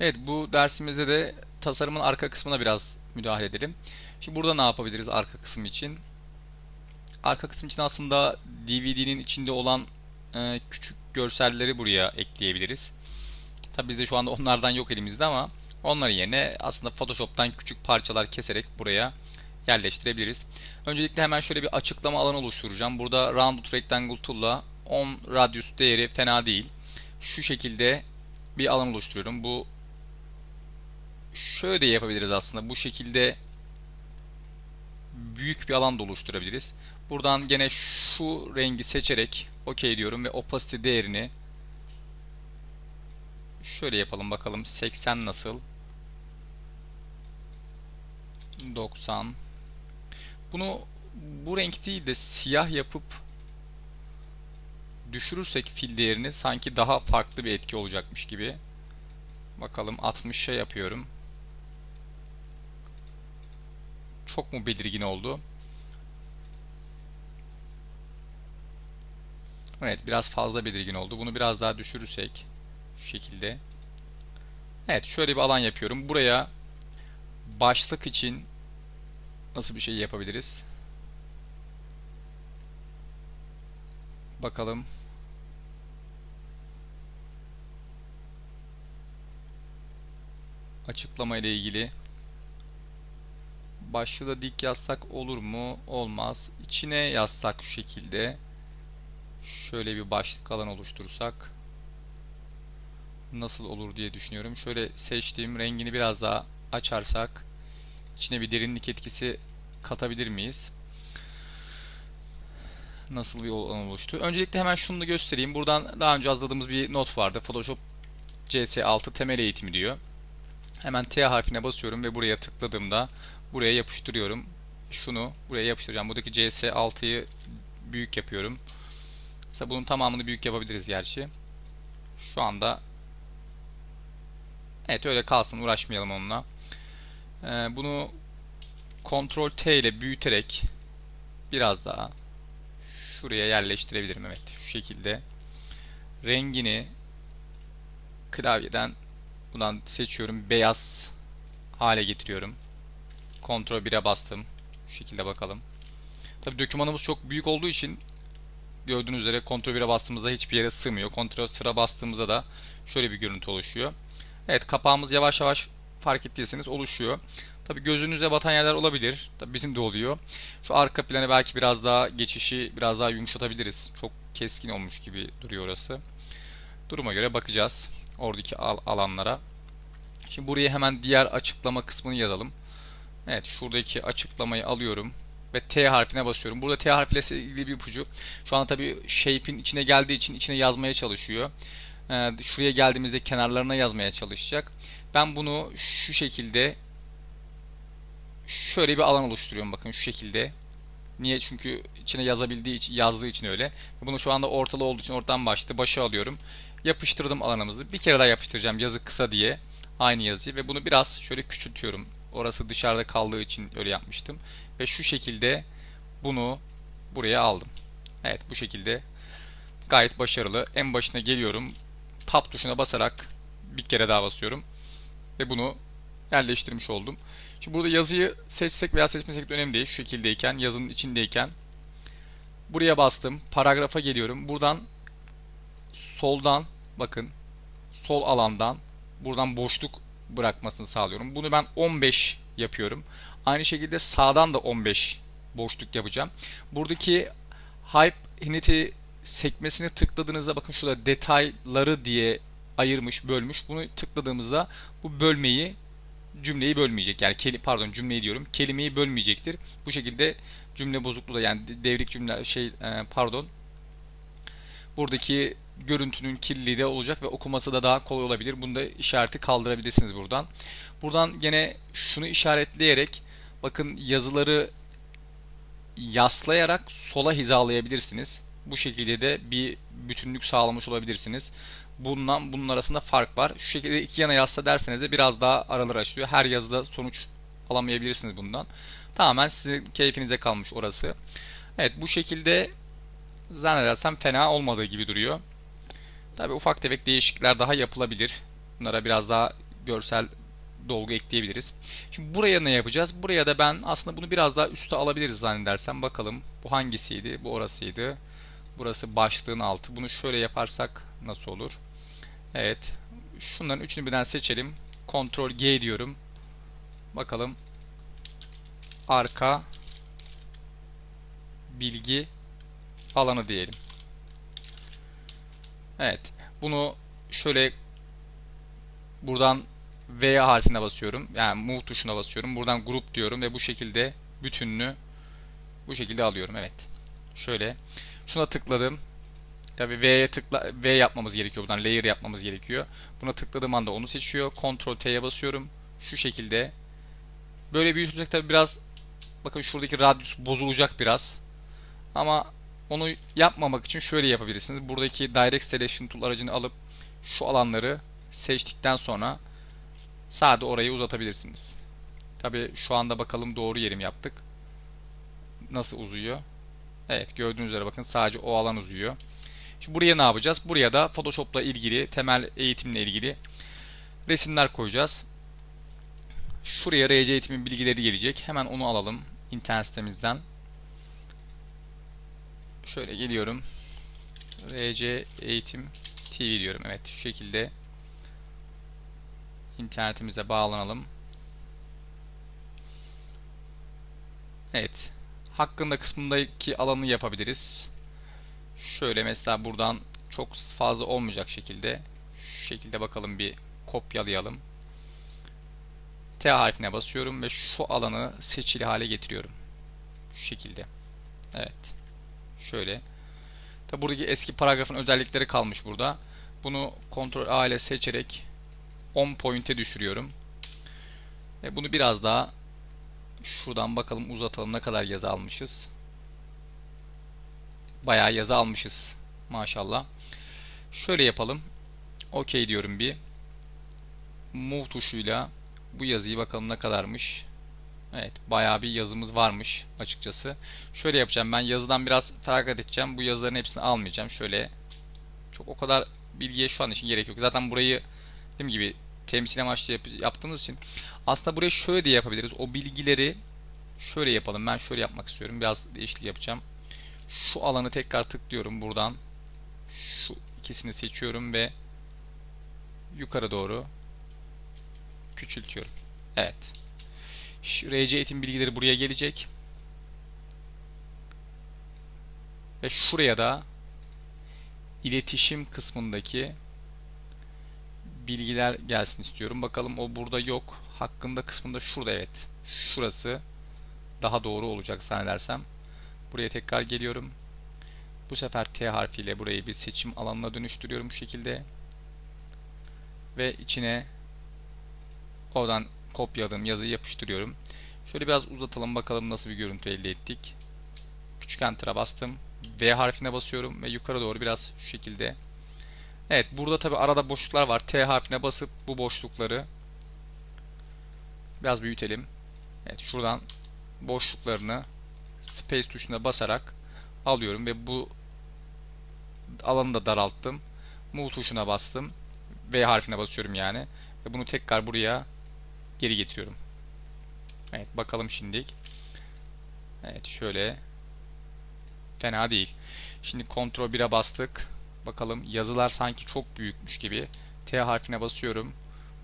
Evet bu dersimizde de tasarımın arka kısmına biraz müdahale edelim. Şimdi burada ne yapabiliriz arka kısım için? Arka kısım için aslında DVD'nin içinde olan e, küçük görselleri buraya ekleyebiliriz. Tabi bizde şu anda onlardan yok elimizde ama onların yerine aslında Photoshop'tan küçük parçalar keserek buraya yerleştirebiliriz. Öncelikle hemen şöyle bir açıklama alanı oluşturacağım. Burada Rounded Rectangle Tool'la 10 radius değeri fena değil. Şu şekilde bir alan oluşturuyorum. Bu şöyle de yapabiliriz aslında. Bu şekilde büyük bir alan da oluşturabiliriz. Buradan gene şu rengi seçerek OK diyorum ve opacity değerini şöyle yapalım bakalım 80 nasıl 90 bunu bu renk değil de siyah yapıp düşürürsek fil değerini sanki daha farklı bir etki olacakmış gibi. Bakalım 60'a yapıyorum. Çok mu belirgin oldu? Evet biraz fazla belirgin oldu. Bunu biraz daha düşürürsek şu şekilde. Evet şöyle bir alan yapıyorum. Buraya başlık için nasıl bir şey yapabiliriz? Bakalım. Açıklama ile ilgili başlığı da dik yazsak olur mu? Olmaz. İçine yazsak şu şekilde şöyle bir başlık alan oluşturursak nasıl olur diye düşünüyorum. Şöyle seçtiğim rengini biraz daha açarsak içine bir derinlik etkisi katabilir miyiz? Nasıl bir alan oluştu? Öncelikle hemen şunu da göstereyim. Buradan daha önce hazırladığımız bir not vardı. Photoshop CS6 temel eğitimi diyor. Hemen T harfine basıyorum ve buraya tıkladığımda buraya yapıştırıyorum. Şunu buraya yapıştıracağım. Buradaki CS6'yı büyük yapıyorum. Mesela bunun tamamını büyük yapabiliriz gerçi. Şu anda Evet öyle kalsın uğraşmayalım onunla. Ee, bunu Ctrl T ile büyüterek biraz daha şuraya yerleştirebilirim. Evet şu şekilde. Rengini klavyeden buradan seçiyorum. Beyaz hale getiriyorum. Ctrl 1'e bastım. Şu şekilde bakalım. Tabi dokümanımız çok büyük olduğu için gördüğünüz üzere Ctrl 1'e bastığımızda hiçbir yere sığmıyor. Ctrl sıra bastığımızda da şöyle bir görüntü oluşuyor. Evet kapağımız yavaş yavaş fark ettiyseniz oluşuyor. Tabi gözünüze batan yerler olabilir. Tabi bizim de oluyor. Şu arka planı belki biraz daha geçişi biraz daha yumuşatabiliriz. Çok keskin olmuş gibi duruyor orası. Duruma göre bakacağız oradaki al alanlara. Şimdi buraya hemen diğer açıklama kısmını yazalım. Evet şuradaki açıklamayı alıyorum ve T harfine basıyorum. Burada T harfiyle ilgili bir ipucu. Şu an tabi shape'in içine geldiği için içine yazmaya çalışıyor. Ee, şuraya geldiğimizde kenarlarına yazmaya çalışacak. Ben bunu şu şekilde şöyle bir alan oluşturuyorum bakın şu şekilde. Niye? Çünkü içine yazabildiği için, yazdığı için öyle. Bunu şu anda ortalı olduğu için ortadan başladı. Başa alıyorum. Yapıştırdım alanımızı. Bir kere daha yapıştıracağım yazı kısa diye. Aynı yazıyı ve bunu biraz şöyle küçültüyorum. Orası dışarıda kaldığı için öyle yapmıştım. Ve şu şekilde bunu buraya aldım. Evet bu şekilde gayet başarılı. En başına geliyorum. Tab tuşuna basarak bir kere daha basıyorum. Ve bunu yerleştirmiş oldum. Şimdi burada yazıyı seçsek veya seçmesek de önemli değil. Şu şekildeyken, yazının içindeyken. Buraya bastım. Paragrafa geliyorum. Buradan soldan bakın sol alandan buradan boşluk bırakmasını sağlıyorum. Bunu ben 15 yapıyorum. Aynı şekilde sağdan da 15 boşluk yapacağım. Buradaki Hype Unity sekmesini tıkladığınızda bakın şurada detayları diye ayırmış, bölmüş. Bunu tıkladığımızda bu bölmeyi cümleyi bölmeyecek. Yani keli, pardon cümleyi diyorum. Kelimeyi bölmeyecektir. Bu şekilde cümle bozukluğu da yani devrik cümle şey e, pardon buradaki görüntünün kirliliği de olacak ve okuması da daha kolay olabilir. Bunu da işareti kaldırabilirsiniz buradan. Buradan gene şunu işaretleyerek bakın yazıları yaslayarak sola hizalayabilirsiniz. Bu şekilde de bir bütünlük sağlamış olabilirsiniz. Bundan bunun arasında fark var. Şu şekilde iki yana yazsa derseniz de biraz daha aralar açılıyor. Her yazıda sonuç alamayabilirsiniz bundan. Tamamen sizin keyfinize kalmış orası. Evet bu şekilde zannedersem fena olmadığı gibi duruyor. Tabi ufak tefek değişiklikler daha yapılabilir. Bunlara biraz daha görsel dolgu ekleyebiliriz. Şimdi buraya ne yapacağız? Buraya da ben aslında bunu biraz daha üste alabiliriz zannedersem. Bakalım bu hangisiydi? Bu orasıydı. Burası başlığın altı. Bunu şöyle yaparsak nasıl olur? Evet. Şunların üçünü birden seçelim. Ctrl G diyorum. Bakalım. Arka bilgi alanı diyelim. Evet. Bunu şöyle buradan V harfine basıyorum. Yani move tuşuna basıyorum. Buradan grup diyorum ve bu şekilde bütününü bu şekilde alıyorum. Evet. Şöyle. Şuna tıkladım. Tabi V'ye tıkla V yapmamız gerekiyor. Buradan layer yapmamız gerekiyor. Buna tıkladığım anda onu seçiyor. Ctrl T'ye basıyorum. Şu şekilde. Böyle büyütecek tabi biraz bakın şuradaki radius bozulacak biraz. Ama onu yapmamak için şöyle yapabilirsiniz. Buradaki Direct Selection Tool aracını alıp şu alanları seçtikten sonra sade orayı uzatabilirsiniz. Tabi şu anda bakalım doğru yerim yaptık. Nasıl uzuyor? Evet gördüğünüz üzere bakın sadece o alan uzuyor. Şimdi buraya ne yapacağız? Buraya da Photoshop'la ilgili, temel eğitimle ilgili resimler koyacağız. Şuraya RC eğitimin bilgileri gelecek. Hemen onu alalım internet sitemizden. Şöyle geliyorum. RC Eğitim TV diyorum. Evet şu şekilde internetimize bağlanalım. Evet. Hakkında kısmındaki alanı yapabiliriz. Şöyle mesela buradan çok fazla olmayacak şekilde şu şekilde bakalım bir kopyalayalım. T harfine basıyorum ve şu alanı seçili hale getiriyorum. Şu şekilde. Evet. Şöyle. Tabi buradaki eski paragrafın özellikleri kalmış burada. Bunu Ctrl A ile seçerek 10 point'e düşürüyorum. Ve bunu biraz daha şuradan bakalım uzatalım ne kadar yazı almışız. Bayağı yazı almışız. Maşallah. Şöyle yapalım. OK diyorum bir. Move tuşuyla bu yazıyı bakalım ne kadarmış. Evet bayağı bir yazımız varmış açıkçası. Şöyle yapacağım ben yazıdan biraz feragat edeceğim. Bu yazıların hepsini almayacağım. Şöyle çok o kadar bilgiye şu an için gerek yok. Zaten burayı dediğim gibi temsil amaçlı yap yaptığımız için aslında burayı şöyle de yapabiliriz. O bilgileri şöyle yapalım. Ben şöyle yapmak istiyorum. Biraz değişiklik yapacağım. Şu alanı tekrar tıklıyorum buradan. Şu ikisini seçiyorum ve yukarı doğru küçültüyorum. Evet. RC eğitim bilgileri buraya gelecek. Ve şuraya da iletişim kısmındaki bilgiler gelsin istiyorum. Bakalım o burada yok. Hakkında kısmında şurada evet. Şurası daha doğru olacak zannedersem. Buraya tekrar geliyorum. Bu sefer T harfiyle burayı bir seçim alanına dönüştürüyorum bu şekilde. Ve içine oradan kopyaladığım yazıyı yapıştırıyorum. Şöyle biraz uzatalım bakalım nasıl bir görüntü elde ettik. Küçük enter'a bastım. V harfine basıyorum ve yukarı doğru biraz şu şekilde. Evet burada tabi arada boşluklar var. T harfine basıp bu boşlukları biraz büyütelim. Evet şuradan boşluklarını space tuşuna basarak alıyorum ve bu alanı da daralttım. Move tuşuna bastım. V harfine basıyorum yani. Ve bunu tekrar buraya geri getiriyorum. Evet bakalım şimdilik. Evet şöyle. Fena değil. Şimdi Ctrl 1'e bastık. Bakalım yazılar sanki çok büyükmüş gibi. T harfine basıyorum.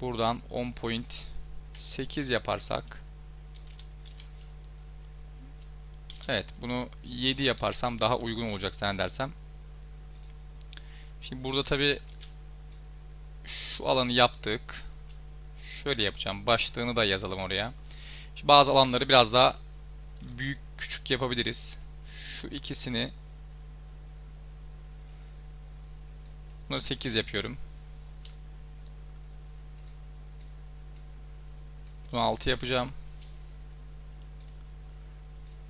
Buradan 10.8 yaparsak. Evet bunu 7 yaparsam daha uygun olacak zannedersem. Şimdi burada tabi şu alanı yaptık. Şöyle yapacağım. Başlığını da yazalım oraya. Şimdi bazı alanları biraz daha büyük küçük yapabiliriz. Şu ikisini Bunları 8 yapıyorum. Bunu 6 yapacağım.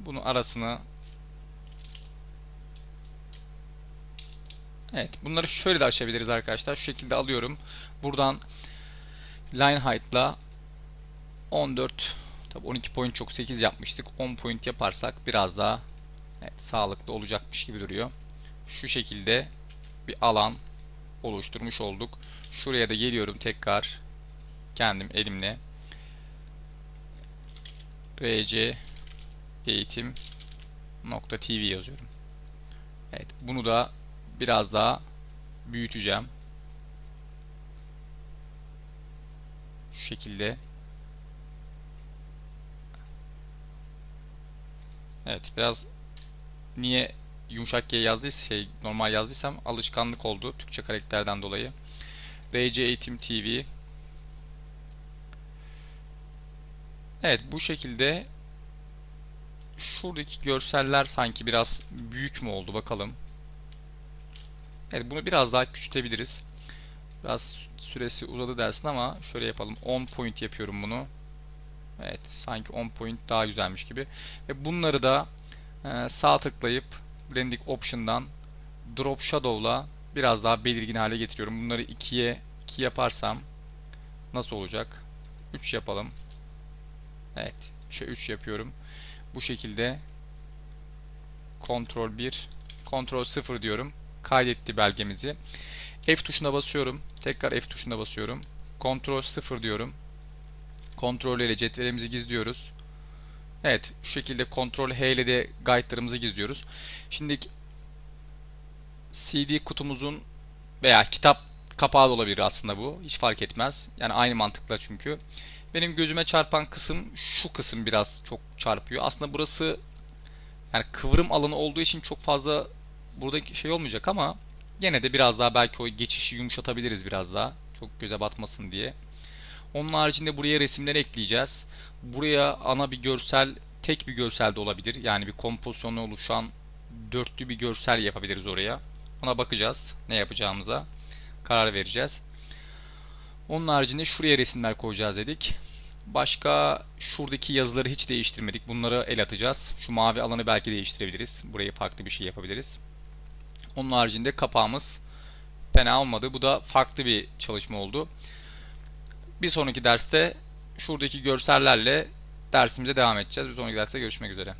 Bunu arasını Evet. Bunları şöyle de açabiliriz arkadaşlar. Şu şekilde alıyorum. Buradan line height'la 14 tabi 12 point çok 8 yapmıştık. 10 point yaparsak biraz daha evet, sağlıklı olacakmış gibi duruyor. Şu şekilde bir alan oluşturmuş olduk. Şuraya da geliyorum tekrar kendim elimle rc eğitim nokta tv yazıyorum. Evet, bunu da biraz daha büyüteceğim. Şu şekilde. Evet, biraz niye yumuşak G yazdıysa şey normal yazdıysam alışkanlık oldu Türkçe karakterden dolayı. RC Eğitim TV Evet bu şekilde şuradaki görseller sanki biraz büyük mü oldu bakalım. Evet bunu biraz daha küçültebiliriz. Biraz süresi uzadı dersin ama şöyle yapalım. 10 point yapıyorum bunu. Evet sanki 10 point daha güzelmiş gibi. Ve bunları da e, sağ tıklayıp Blending Option'dan Drop Shadow'la biraz daha belirgin hale getiriyorum. Bunları 2'ye 2 yaparsam nasıl olacak? 3 yapalım. Evet. 3'e 3 yapıyorum. Bu şekilde Ctrl 1 Ctrl 0 diyorum. Kaydetti belgemizi. F tuşuna basıyorum. Tekrar F tuşuna basıyorum. Ctrl 0 diyorum. Ctrl ile cetvelimizi gizliyoruz. Evet, şu şekilde Ctrl H ile de guide'larımızı gizliyoruz. Şimdi CD kutumuzun veya kitap kapağı da olabilir aslında bu. Hiç fark etmez. Yani aynı mantıkla çünkü. Benim gözüme çarpan kısım şu kısım biraz çok çarpıyor. Aslında burası yani kıvrım alanı olduğu için çok fazla burada şey olmayacak ama yine de biraz daha belki o geçişi yumuşatabiliriz biraz daha. Çok göze batmasın diye. Onun haricinde buraya resimler ekleyeceğiz. Buraya ana bir görsel, tek bir görsel de olabilir. Yani bir kompozisyonla oluşan dörtlü bir görsel yapabiliriz oraya. Ona bakacağız ne yapacağımıza. Karar vereceğiz. Onun haricinde şuraya resimler koyacağız dedik. Başka şuradaki yazıları hiç değiştirmedik. Bunları el atacağız. Şu mavi alanı belki değiştirebiliriz. Burayı farklı bir şey yapabiliriz. Onun haricinde kapağımız fena olmadı. Bu da farklı bir çalışma oldu. Bir sonraki derste şuradaki görsellerle dersimize devam edeceğiz. Bir sonraki derste görüşmek üzere.